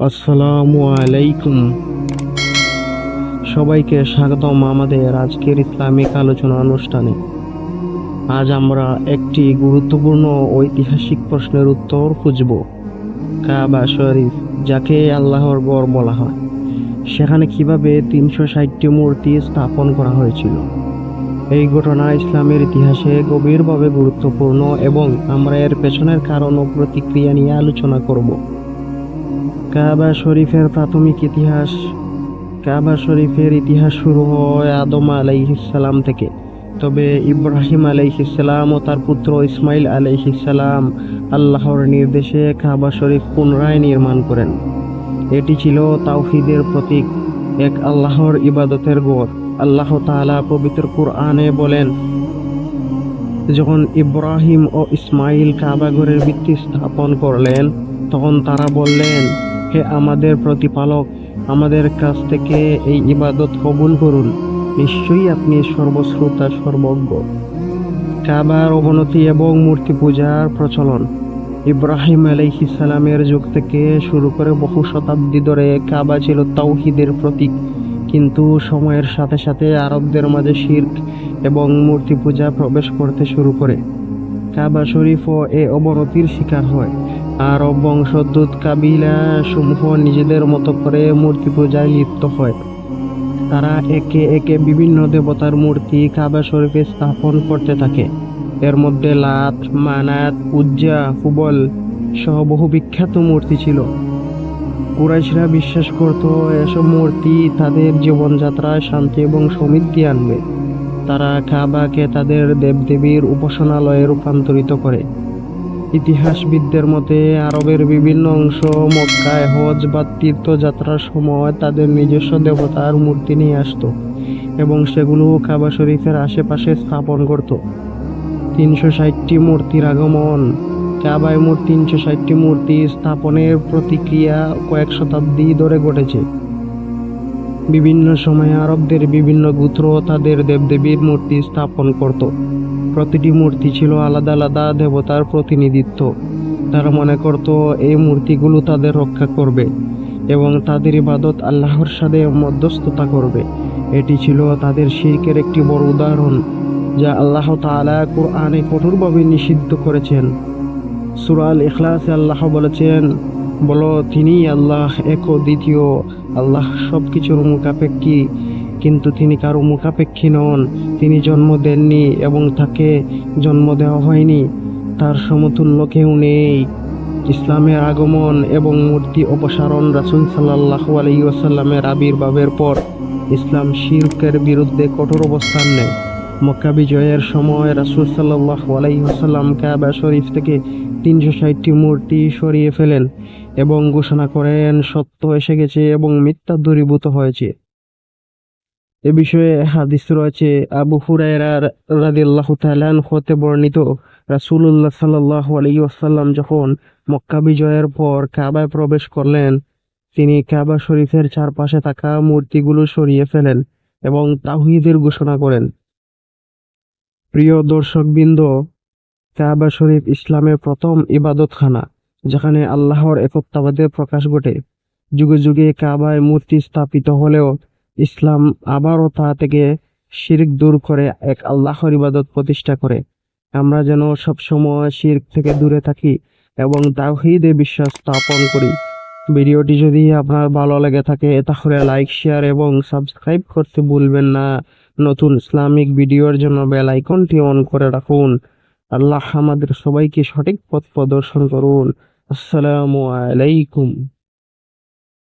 আসসালামু আলাইকুম। সবাইকে স্বাগতম আমাদের আজকের ইসলামিক আলোচনা অনুষ্ঠানে। আজ আমরা একটি গুরুত্বপূর্ণ ঐতিহাসিক প্রশ্নের উত্তর খুঁজব। কাবা শরীফ, যাকে আল্লাহর গড় বলা হয়। সেখানে কীভাবে তিনশো ষাটটি মূর্তি স্থাপন করা হয়েছিল? এই ঘটনা ইসলামের ইতিহাসে গভীরভাবে গুরুত্বপূর্ণ এবং আমরা এর পেছনের কারণ ও প্রতিক্রিয়া নিয়ে আলোচনা করব। কাবা শরীফের প্রাথমিক ইতিহাস। কাবা শরীফের ইতিহাস শুরু হয় আদম আলাইহিসাল্লাম থেকে। তবে ইব্রাহিম আলাইহিসাল্লাম ও তার পুত্র ইসমাইল আলাইহিসাল্লাম আল্লাহর নির্দেশে কাবা শরীফ পুনরায় নির্মাণ করেন। এটি ছিল তাওহিদের প্রতীক, এক আল্লাহর ইবাদতের গড় আল্লাহ তাআলা পবিত্র কুরআনে বলেন, যখন ইব্রাহিম ও ইসমাইল কাবাগরের ভিত্তি স্থাপন করলেন তখন তারা বললেন, হে আমাদের প্রতিপালক, আমাদের কাছ থেকে এই ইবাদত কবুল করুন। নিশ্চয়ই আপনি সর্বশ্রোতা, সর্বজ্ঞ। কাবার অবনতি এবং মূর্তি পূজার প্রচলন। ইব্রাহিম আলাইহিসালামের যুগ থেকে শুরু করে বহু শতাব্দী ধরে কাবা ছিল তাওহিদের প্রতীক। কিন্তু সময়ের সাথে সাথে আরবদের মাঝে শির্ক এবং মূর্তি পূজা প্রবেশ করতে শুরু করে। কাবা শরীফও এ অবনতির শিকার হয়। আরব বংশোদ্ভূত কাবিলা সমূহ নিজেদের মতো করে মূর্তি পূজায় লিপ্ত হয়। তারা একে একে বিভিন্ন দেবতার মূর্তি কাবা শরীফে স্থাপন করতে থাকে। এর মধ্যে লাত, মানাত, উজ্জা, ফুবল সহ বহু বিখ্যাত মূর্তি ছিল। কুরাইশরা বিশ্বাস করত এসব মূর্তি তাদের জীবনযাত্রায় শান্তি এবং সমৃদ্ধি আনবে। তারা কাবাকে তাদের দেবদেবীর উপাসনালয়ে রূপান্তরিত করে। ইতিহাসবিদদের মতে, আরবের বিভিন্ন অংশ মক্কায় হজ বা তীর্থযাত্রার সময় তাদের নিজস্ব দেবতার মূর্তি নিয়ে আসতো এবং সেগুলো কাবা শরীফের আশেপাশে স্থাপন করত। তিনশো ষাটটি মূর্তির আগমন, কাবায় মোট তিনশো ষাটটি মূর্তি স্থাপনের প্রতিক্রিয়া কয়েক শতাব্দী ধরে ঘটেছে। বিভিন্ন সময়ে আরবদের বিভিন্ন গোত্র তাদের দেবদেবীর মূর্তি স্থাপন করত। প্রতিটি মূর্তি ছিল আলাদা আলাদা দেবতার প্রতিনিধিত্ব। তারা মনে করত, এই মূর্তিগুলো তাদের রক্ষা করবে এবং তাদের ইবাদত আল্লাহর সাথে মধ্যস্থতা করবে। এটি ছিল তাদের শিরকের একটি বড় উদাহরণ, যা আল্লাহ তাআলা কোরআনে কঠোরভাবে নিষিদ্ধ করেছেন। সুরাল ইখলাসে আল্লাহ বলেছেন, বলো তিনি আল্লাহ, এক দ্বিতীয়। আল্লাহ সব কিছুর মুখাপেক্ষী। কিন্তু তিনি কারও মুখাপেক্ষী নন। তিনি জন্ম দেননি এবং তাকে জন্ম দেওয়া হয়নি। তার সমতুল্য কেউ নেই। ইসলামের আগমন এবং মূর্তি অপসারণ রাসুল সাল্লাহ আলাই ওসাল্লামের আবির্ভাবের পর ইসলাম শিরকের বিরুদ্ধে কঠোর অবস্থান নেয়। মক্কা বিজয়ের সময় রাসুল সাল্লাহ আলাই ওসাল্লাম কাবা শরীফ থেকে তিনশো ষাটটি মূর্তি সরিয়ে ফেলেন এবং ঘোষণা করেন, সত্য এসে গেছে এবং মিথ্যা দূরীভূত হয়েছে। এ বিষয়ে হাদিস রয়েছে, আবু হুরায়রার তাআলা হতে বর্ণিত রাসূলুল্লাহ সাল্লাল্লাহু আলাইহি ওয়াসাল্লাম যখন মক্কা বিজয়ের পর কাবায় প্রবেশ করলেন, তিনি কাবা শরীফের চারপাশে থাকা মূর্তিগুলো সরিয়ে ফেলেন এবং তাওহীদের ঘোষণা করেন। প্রিয় দর্শকবৃন্দ, কাবা শরীফ ইসলামের প্রথম ইবাদতখানা, যেখানে আল্লাহর একত্বাবাদের প্রকাশ ঘটে। যুগে যুগে কাবায় মূর্তি স্থাপিত হলেও ইসলাম আবারও তা থেকে শিরক দূর করে এক আল্লাহর ইবাদত প্রতিষ্ঠা করে। আমরা যেন সবসময় শিরক থেকে দূরে থাকি এবং তাহিদে বিশ্বাস স্থাপন করি। ভিডিওটি যদি আপনার ভালো লেগে থাকে, তাহলে লাইক, শেয়ার এবং সাবস্ক্রাইব করতে ভুলবেন না। নতুন ইসলামিক ভিডিওর জন্য বেল আইকনটি অন করে রাখুন। আল্লাহ আমাদের সবাইকে সঠিক পথ প্রদর্শন করুন। আসসালামু আলাইকুম।